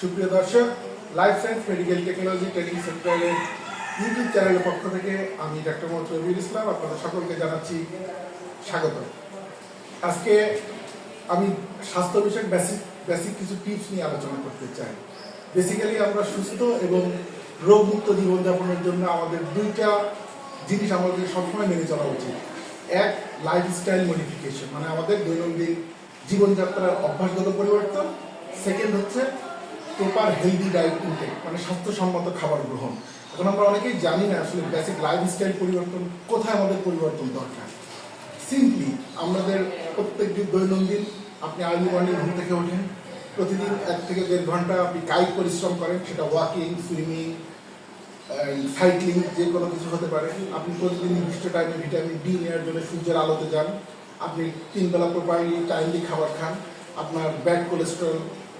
সুপ্রিয় দর্শক life science medical technology training সেন্টারের ইউটিউব চ্যানেলের পক্ষ থেকে আমি ডাক্তার মোহাম্মদ রবিউল ইসলাম আপনাদের সকলকে জানাচ্ছি স্বাগত। আজকে আমি স্বাস্থ্য বিষয়ক বেসিক বেসিক কিছু টিপস নিয়ে আলোচনা করতে চাই। বেসিক্যালি আমরা সুস্থ এবং রোগমুক্ত জীবনযাপনের জন্য আমাদের দুইটা জিনিস আমাদের সবসময় মেনে চলা উচিত। এক লাইফস্টাইল মডিফিকেশন মানে আমাদের দৈনন্দিন জীবনযাত্রার অভ্যাসগত পরিবর্তন। সেকেন্ড হচ্ছে প্রপার হেলদি ডায়েট ইনটেক মানে স্বাস্থ্যসম্মত খাবার গ্রহণ। এখন আমরা অনেকেই জানি না আসলে বেসিক লাইফস্টাইল পরিবর্তন কোথায় আমাদের পরিবর্তন দরকার। সিম্পলি আমাদের প্রত্যেকদিন দৈনন্দিন আপনি আর্লি মর্নিং ঘুম থেকে ওঠেন, প্রতিদিন এক থেকে দেড় ঘণ্টা আপনি কায়িক পরিশ্রম করেন, সেটা ওয়াকিং সুইমিং সাইক্লিং যে কোনো কিছু হতে পারে। আপনি প্রতিদিন নির্দিষ্ট টাইমে ভিটামিন ডি নেওয়ার জন্য সূর্যের আলোতে যান। আপনি তিনবেলা প্রপারলি টাইমলি খাবার খান। আপনার ব্যাড কোলেস্ট্রল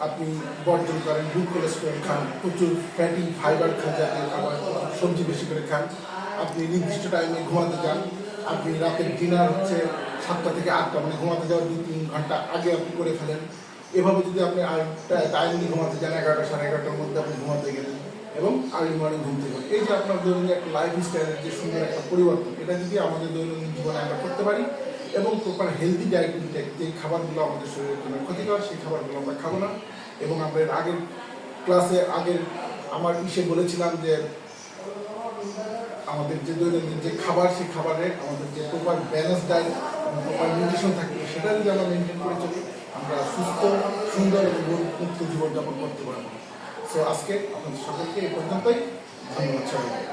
আপনি বর্জন করেন গুড কোলেস্ট্রল খান, প্রচুর ফ্যাটি ফাইবার খান জাতীয় খাবার, সবজি বেশি করে খান। আপনি নির্দিষ্ট টাইমে ঘুমাতে যান। আপনি রাতের ডিনার হচ্ছে সাতটা থেকে আটটা মানে ঘুমাতে যাওয়ার দুই তিন ঘণ্টা আগে আপনি করে ফেলেন। এভাবে যদি আপনি আটটা টাইমলি ঘুমাতে যান, এগারোটা সাড়ে এগারোটার মধ্যে আপনি ঘুমাতে গেলেন এবং আর্লি মর্নিং ঘুম থেকে এই যে আপনার দৈনন্দিন একটা লাইফ স্টাইলের যে সুন্দর একটা পরিবর্তন, এটা যদি আমাদের দৈনন্দিন জীবনে আমরা করতে পারি এবং প্রপার হেলদি ডায়েট যে খাবারগুলো আমাদের শরীরের জন্য ক্ষতিকর, সেই খাবারগুলো আমরা খাব না। এবং আমরা আগের ক্লাসে আগের আমার ইসে বলেছিলাম যে আমাদের যে দৈনন্দিন যে খাবার, সেই খাবারের আমাদের যে proper balance diet proper nutrition থাকবে সেটা যদি আমরা মেনটেন করে চলি, আমরা সুস্থ, সুন্দর এবং রোগমুক্ত জীবনযাপন করতে পারব। সো আজকে আপনাদের সকলকে এই পর্যন্তই। ধন্যবাদ সবাইকে।